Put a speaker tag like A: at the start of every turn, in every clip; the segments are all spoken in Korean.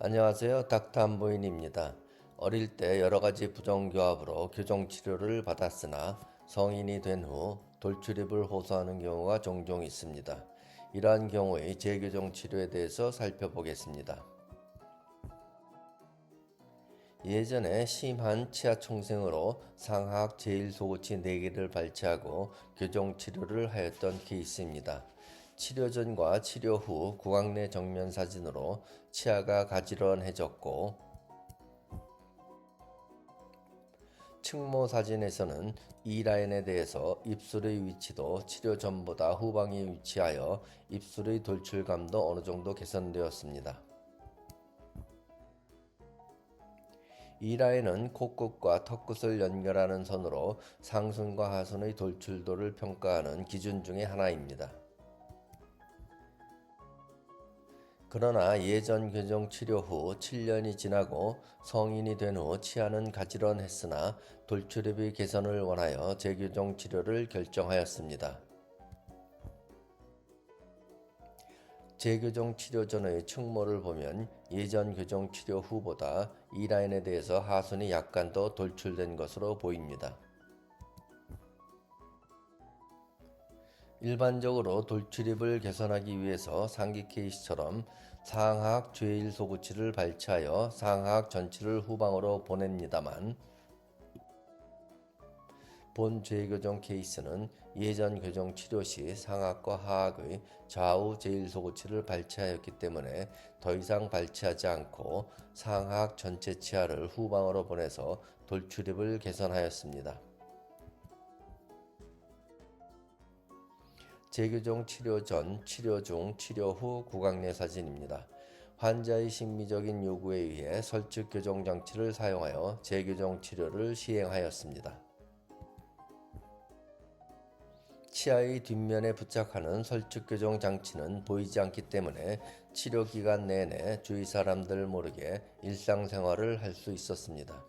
A: 안녕하세요. 닥터 한보인입니다. 어릴 때 여러 가지 부정교합으로 교정 치료를 받았으나 성인이 된 후 돌출입을 호소하는 경우가 종종 있습니다. 이러한 경우의 재교정 치료에 대해서 살펴보겠습니다. 예전에 심한 치아 총생으로 상하악 제일소고치 4개를 발치하고 교정 치료를 하였던 케이스입니다. 치료 전과 치료 후 구강 내 정면 사진으로 치아가 가지런해졌고 측모 사진에서는 이 라인에 대해서 입술의 위치도 치료 전보다 후방에 위치하여 입술의 돌출감도 어느 정도 개선되었습니다. 이 라인은 코끝과 턱끝을 연결하는 선으로 상순과 하순의 돌출도를 평가하는 기준 중의 하나입니다. 그러나 예전 교정 치료 후 7년이 지나고 성인이 된 후 치아는 가지런했으나 돌출입의 개선을 원하여 재교정 치료를 결정하였습니다. 재교정 치료 전의 측모를 보면 예전 교정 치료 후보다 이 라인에 대해서 하순이 약간 더 돌출된 것으로 보입니다. 일반적으로 돌출입을 개선하기 위해서 상기 케이스처럼 상하악 죄일 소구치를 발치하여 상하악 전치를 후방으로 보냅니다만 본 재교정 케이스는 예전 교정 치료 시 상하과 하악의 좌우 제일소고치를 발치하였기 때문에 더 이상 발치하지 않고 상하악 전체 치아를 후방으로 보내서 돌출입을 개선하였습니다. 재교정 치료 전, 치료 중, 치료 후 구강 내 사진입니다. 환자의 심미적인 요구에 의해 설측 교정 장치를 사용하여 재교정 치료를 시행하였습니다. 치아의 뒷면에 부착하는 설측 교정 장치는 보이지 않기 때문에 치료 기간 내내 주위 사람들 모르게 일상생활을 할 수 있었습니다.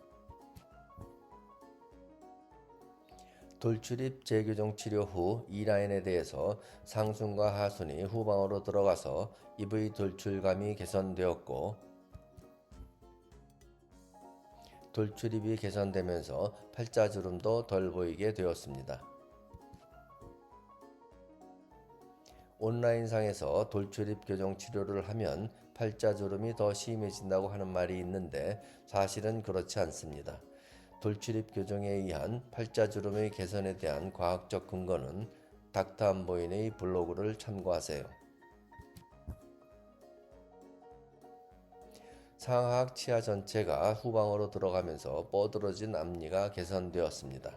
A: 돌출입 재교정 치료 후이 라인에 대해서 상순과 하순이 후방으로 들어가서 입의 돌출감이 개선되었고 돌출입이 개선되면서 팔자주름도 덜 보이게 되었습니다. 온라인상에서 돌출입 교정 치료를 하면 팔자주름이 더 심해진다고 하는 말이 있는데 사실은 그렇지 않습니다. 돌출입 교정에 의한 팔자주름의 개선에 대한 과학적 근거는 닥터 안보인의 블로그를 참고하세요. 상하악 치아 전체가 후방으로 들어가면서 뻗어진 앞니가 개선되었습니다.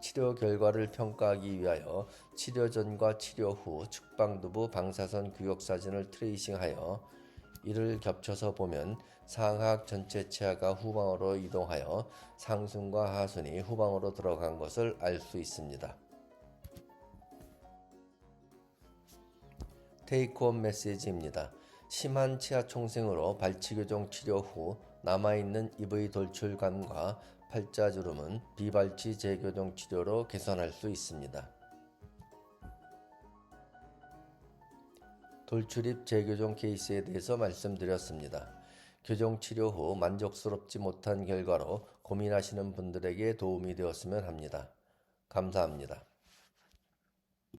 A: 치료 결과를 평가하기 위하여 치료 전과 치료 후 측방두부 방사선 규격 사진을 트레이싱하여 이를 겹쳐서 보면 상하악 전체 치아가 후방으로 이동하여 상순과 하순이 후방으로 들어간 것을 알 수 있습니다. 테이크홈 메시지입니다. 심한 치아 총생으로 발치 교정 치료 후 남아있는 입의 돌출감과 팔자주름은 비발치 재교정 치료로 개선할 수 있습니다. 돌출입 재교정 케이스에 대해서 말씀드렸습니다. 교정 치료 후 만족스럽지 못한 결과로 고민하시는 분들에게 도움이 되었으면 합니다. 감사합니다.